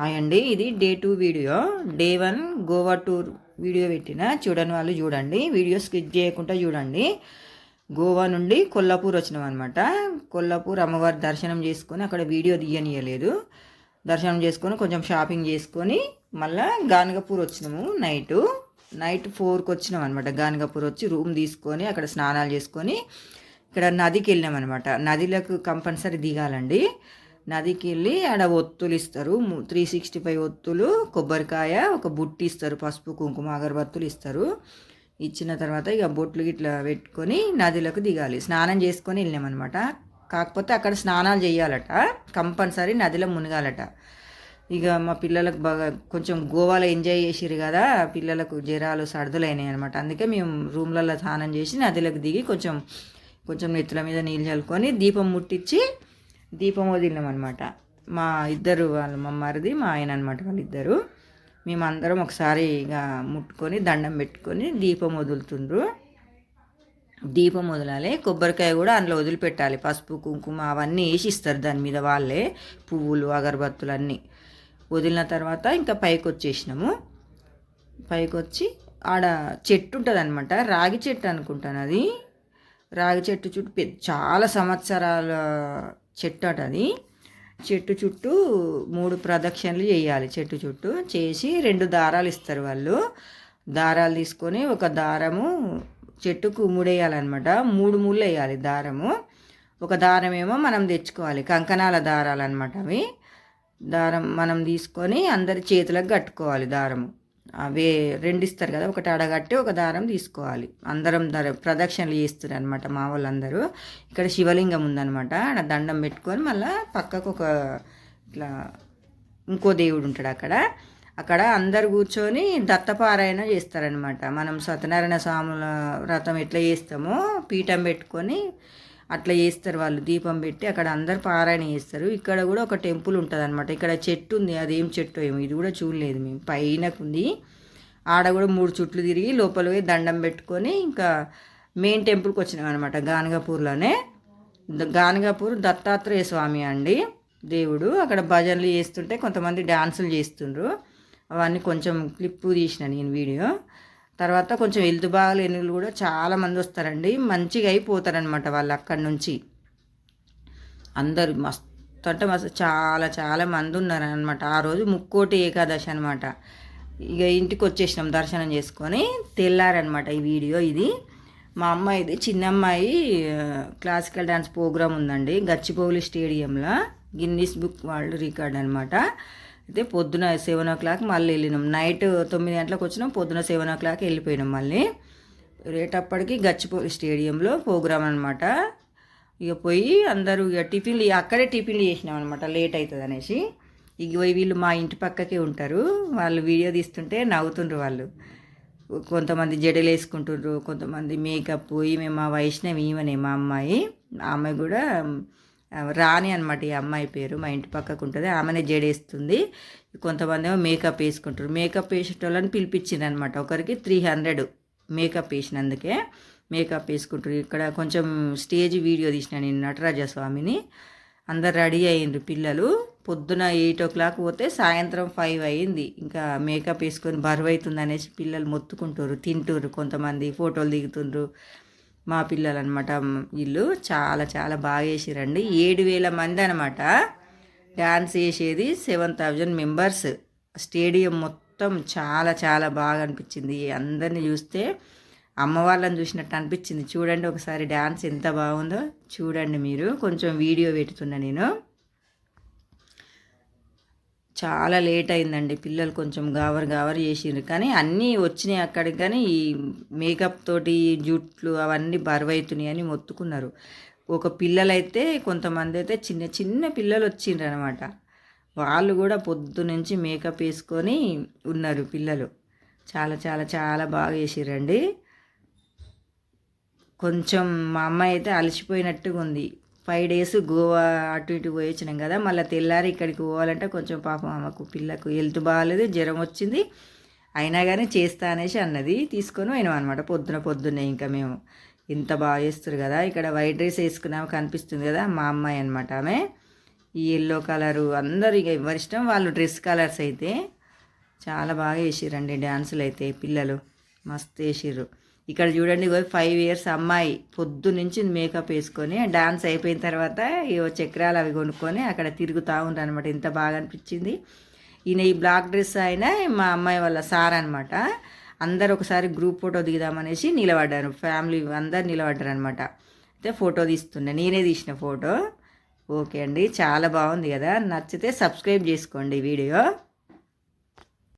Hi అండి ఇది day two video. Day one Goa tour video పెట్టిన చూడని వాళ్ళు చూడండి. వీడియో స్కిప్ చేయకుండా చూడండి. గోవా నుండి కొల్లాపూర్ వచ్చినాం అనమాట కొల్లాపూర్ అమ్మవారి దర్శనం చేసుకొని అక్కడ వీడియో తీయనియలేదు. దర్శనం చేసుకొని కొంచెం షాపింగ్ చేసుకొని మళ్ళా గానగపూర్ వచ్చినాము నైటు. నైట్ ఫోర్కి వచ్చినాం అనమాట గానగపూర్ వచ్చి రూమ్ తీసుకొని అక్కడ స్నానాలు చేసుకొని ఇక్కడ నదికి వెళ్ళినాం అనమాట నదిలకు కంపల్సరీ దిగాలండి. నదికి వెళ్ళి ఆడ ఒత్తులు ఇస్తారు త్రీ సిక్స్టీ ఫైవ్ ఒత్తులు కొబ్బరికాయ ఒక బుట్టి ఇస్తారు పసుపు కుంకుమ అగరబత్తులు ఇస్తారు. ఇచ్చిన తర్వాత ఇక బొట్లు ఇట్లా పెట్టుకొని నదిలోకి దిగాలి. స్నానం చేసుకొని వెళ్ళామన్నమాట కాకపోతే అక్కడ స్నానాలు చేయాలట. కంపల్సరీ నదిలో మునగాలట. ఇక మా పిల్లలకు బాగా కొంచెం గోవాలో ఎంజాయ్ చేసిరు కదా పిల్లలకు జ్వరాలు సర్దులు అయినాయి అనమాట అందుకే మేము రూమ్లలో స్నానం చేసి నదిలోకి దిగి కొంచెం కొంచెం నెత్తుల మీద నీళ్ళు చల్లుకొని దీపం ముట్టించి దీపం వదిలినాం అనమాట మా ఇద్దరు వాళ్ళ మా మరిది మా ఆయన అనమాట వాళ్ళిద్దరు. మేమందరం ఒకసారి ఇక ముట్టుకొని దండం పెట్టుకొని దీపం వదులుతుండ్రు. దీపం వదలాలి. కొబ్బరికాయ కూడా అందులో వదిలిపెట్టాలి. పసుపు కుంకుమ అవన్నీ వేసి ఇస్తారు దాని మీద వాళ్ళే. పువ్వులు అగరబత్తులు అన్నీ. వదిలిన తర్వాత ఇంకా పైకి వచ్చేసినాము. పైకి వచ్చి ఆడ చెట్టు ఉంటుంది అనమాట రాగి చెట్టు అనుకుంటాను అది. రాగి చెట్టు చుట్టూ పెద్ద చాలా సంవత్సరాల చెట్టు అట అది. చెట్టు చుట్టూ మూడు ప్రదక్షిణలు చేయాలి. చెట్టు చుట్టూ చేసి రెండు దారాలు ఇస్తారు వాళ్ళు. దారాలు తీసుకొని ఒక దారము చెట్టుకు మూడేయాలన్నమాట. మూడు ముళ్ళు వేయాలి దారము. ఒక దారం ఏమో మనం తెచ్చుకోవాలి. కంకణాల దారాలు అనమాట అవి. దారం మనం తీసుకొని అందరి చేతులకు కట్టుకోవాలి దారము. అవే రెండు ఇస్తారు కదా ఒకటి అడగట్టి ఒక దారం తీసుకోవాలి. అందరం దర ప్రదక్షిణలు చేస్తారు అనమాట మా వాళ్ళందరూ. ఇక్కడ శివలింగం ఉందనమాట ఆడ దండం పెట్టుకొని మళ్ళీ పక్కకు ఒక ఇట్లా ఇంకో దేవుడు ఉంటాడు అక్కడ. అక్కడ అందరు కూర్చొని దత్తపారాయణ చేస్తారనమాట మనం సత్యనారాయణ స్వాముల వ్రతం ఎట్లా చేస్తామో పీఠం పెట్టుకొని అట్లా చేస్తారు వాళ్ళు. దీపం పెట్టి అక్కడ అందరు పారాయణ చేస్తారు. ఇక్కడ కూడా ఒక టెంపుల్ ఉంటుంది అనమాట ఇక్కడ చెట్టు ఉంది. అదేం చెట్టు ఏమో. ఇది కూడా చూడలేదు మేము. పైనకు ఉంది. ఆడ కూడా మూడు చుట్లు తిరిగి లోపల పోయి దండం పెట్టుకొని ఇంకా మెయిన్ టెంపుల్కి వచ్చినాం అనమాట గానగాపూర్లోనే. గానగాపూర్ దత్తాత్రేయ స్వామి అండి దేవుడు. అక్కడ భజనలు చేస్తుంటే కొంతమంది డ్యాన్సులు చేస్తుండ్రు. అవన్నీ కొంచెం క్లిప్పు తీసిన నేను వీడియో. తర్వాత కొంచెం ఎల్దు బాగాలేని కూడా చాలామంది వస్తారండి. మంచిగా అయిపోతారనమాట వాళ్ళు అక్కడి నుంచి. అందరు మస్తు అంటే మస్తు చాలా చాలా మంది ఉన్నారనమాట ఆ రోజు ముక్కోటి ఏకాదశి అనమాట ఇక ఇంటికి వచ్చేసినాం దర్శనం చేసుకొని తెల్లారనమాట ఈ వీడియో ఇది. మా అమ్మాయిది చిన్న అమ్మాయి క్లాసికల్ డ్యాన్స్ ప్రోగ్రామ్ ఉందండి. గచ్చిపౌలి స్టేడియంలో. గిన్నీస్ బుక్ వరల్డ్ రికార్డ్ అనమాట అయితే పొద్దున సెవెన్ ఓ క్లాక్ మళ్ళీ వెళ్ళినాం. నైట్ తొమ్మిది గంటలకు వచ్చినాం. పొద్దున సెవెన్ ఓ క్లాక్ వెళ్ళిపోయినాం మళ్ళీ. రేటప్పటికి గచ్చిపో స్టేడియంలో ప్రోగ్రామ్ అనమాట ఇక పోయి అందరూ ఇక టిఫిన్లు అక్కడే టిఫిన్లు చేసినాం అనమాట లేట్ అవుతుంది అనేసి. ఇక వీళ్ళు మా ఇంటి పక్కకే ఉంటారు. వాళ్ళు వీడియో తీస్తుంటే నవ్వుతుండ్రు వాళ్ళు. కొంతమంది జడలు వేసుకుంటుండ్రు. కొంతమంది మేకప్ ఈమె మా వైష్ణవి ఈమెనే మా అమ్మాయి. ఆమె కూడా రాణి అనమాట ఈ అమ్మాయి పేరు మా ఇంటి పక్కకు ఉంటుంది. ఆమెనే జడేస్తుంది. కొంతమంది ఏమో మేకప్ వేసుకుంటారు. మేకప్ వేసేటోళ్ళని పిలిపించింది అనమాట ఒకరికి త్రీ హండ్రెడ్ మేకప్ వేసినందుకే మేకప్ వేసుకుంటారు. ఇక్కడ కొంచెం స్టేజ్ వీడియో తీసిన నేను నటరాజ స్వామిని. అందరు రెడీ అయ్యిండ్రు పిల్లలు. పొద్దున ఎయిట్ ఓ క్లాక్ పోతే సాయంత్రం ఫైవ్ అయ్యింది. ఇంకా మేకప్ వేసుకొని బరువు అవుతుంది అనేసి పిల్లలు మొత్తుకుంటారు తింటురు కొంతమంది ఫోటోలు దిగుతుండ్రు. మా పిల్లలు అనమాట వీళ్ళు చాలా చాలా బాగా వేసిరండి ఏడు వేల మంది అనమాట డ్యాన్స్ వేసేది సెవెన్ థౌజండ్ మెంబర్స్. స్టేడియం మొత్తం చాలా చాలా బాగా అనిపించింది. అందరిని చూస్తే అమ్మ వాళ్ళని చూసినట్టు అనిపించింది. చూడండి ఒకసారి డ్యాన్స్ ఎంత బాగుందో. చూడండి మీరు. కొంచెం వీడియో పెడుతున్నా నేను. చాలా లేట్ అయిందండి. పిల్లలు కొంచెం గావర్ గావర్ చేసిండ్రు. కానీ అన్నీ వచ్చినాయి అక్కడికి కానీ ఈ మేకప్ తోటి జుట్లు అవన్నీ బరువైతున్నాయి అని మొత్తుకున్నారు. ఒక పిల్లలైతే కొంతమంది అయితే చిన్న చిన్న పిల్లలు వచ్చిండ్రు అనమాట వాళ్ళు కూడా పొద్దు నుంచి మేకప్ వేసుకొని ఉన్నారు పిల్లలు. చాలా చాలా చాలా బాగా చేసిరండి కొంచెం మా అమ్మాయి అయితే అలసిపోయినట్టుగా ఉంది ఫైవ్ డేస్ గోవా అటు ఇటు పోయి వచ్చినాం కదా మళ్ళీ తెల్లారి ఇక్కడికి పోవాలంటే కొంచెం పాపం ఆమెకు పిల్లకు హెల్త్ బాగాలేదు జ్వరం వచ్చింది. అయినా కానీ చేస్తా అనేసి అన్నది తీసుకొని పోయినాం అనమాట పొద్దున పొద్దున్నే ఇంకా మేము. ఇంత బాగా చేస్తారు కదా ఇక్కడ వైట్ రైస్ వేసుకున్నాము కనిపిస్తుంది కదా మా అమ్మాయి అనమాట ఆమె. ఈ ఎల్లో కలరు అందరు ఇక ఎవరిష్టం వాళ్ళు డ్రెస్ కలర్స్ అయితే చాలా బాగా వేసిర్రండి డ్యాన్సులు అయితే పిల్లలు. మస్తు వేసిర్రు. ఇక్కడ చూడండి ఫైవ్ ఇయర్స్ అమ్మాయి పొద్దు నుంచి మేకప్ వేసుకొని డాన్స్ అయిపోయిన తర్వాత ఇవో చక్రాలు అవి కొనుక్కొని అక్కడ తిరుగుతూ ఉంటారు అనమాట ఇంత బాగా అనిపించింది. ఈయన ఈ బ్లాక్ డ్రెస్ అయినా మా అమ్మాయి వాళ్ళ సార్ అనమాట అందరు ఒకసారి గ్రూప్ ఫోటో దిగుదామనేసి నిలబడ్డారు. ఫ్యామిలీ అందరు నిలబడ్డారు అనమాట అయితే ఫోటో తీస్తుండే నేనే తీసిన ఫోటో ఓకే అండి. చాలా బాగుంది కదా. నచ్చితే సబ్స్క్రైబ్ చేసుకోండి వీడియో